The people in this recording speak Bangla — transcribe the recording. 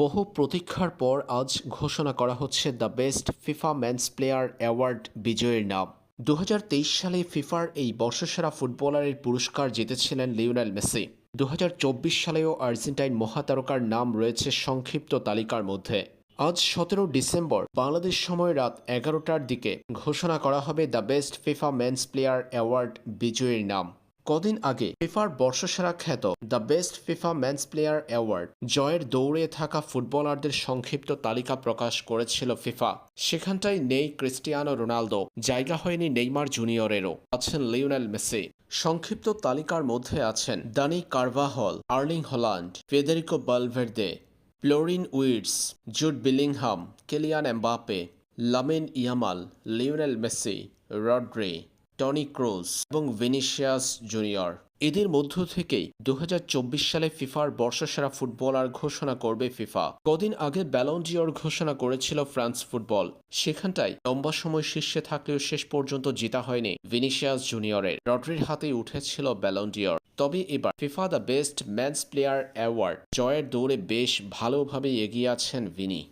বহু প্রতীক্ষার পর আজ ঘোষণা করা হচ্ছে the best FIFA men's player award বিজয়ীর নাম। দু হাজার তেইশ সালে ফিফার এই বর্ষসেরা ফুটবলারের পুরস্কার জিতেছিলেন লিওনেল মেসি। দু হাজার চব্বিশ সালেও আর্জেন্টাইন মহাতারকার নাম রয়েছে সংক্ষিপ্ত তালিকার মধ্যে। আজ সতেরো ডিসেম্বর, বাংলাদেশ সময় রাত এগারোটার দিকে ঘোষণা করা হবে the best FIFA men's player award বিজয়ীর নাম। কদিন আগে ফিফার বর্ষসেরা খ্যাত the best FIFA men's player award জয়ের দৌড়ে থাকা ফুটবলারদের সংক্ষিপ্ত তালিকা প্রকাশ করেছিল ফিফা। সেখানটায় নেই ক্রিস্টিয়ানো রোনালদো, জায়গা হয়নি নেইমার জুনিয়রেরও, আছেন লিওনেল মেসি। সংক্ষিপ্ত তালিকার মধ্যে আছেন Dani Carvajal, Erling Haaland, Federico Valverde, Florian Wirtz Jude Bellingham, Kylian Mbappe Lamine Yamal, Lionel Messi, Rodri. Toni Kroos এবং ভিনিসিয়াস জুনিয়র। এদের মধ্য থেকেই দু হাজার চব্বিশ সালে ফিফার বর্ষসেরা ফুটবলার ঘোষণা করবে ফিফা। কদিন আগে ব্যালন্ডিয়র ঘোষণা করেছিল ফ্রান্স ফুটবল। সেখানটায় লম্বা সময় শীর্ষে থাকলেও শেষ পর্যন্ত জিতা হয়নি ভিনিসিয়াস জুনিয়রের। রড্রির হাতেই উঠেছিল ব্যালন্ডিয়র তবে এবার FIFA the best men's player award. জয়ের দৌড়ে বেশ ভালোভাবে এগিয়ে আছেন ভিনি।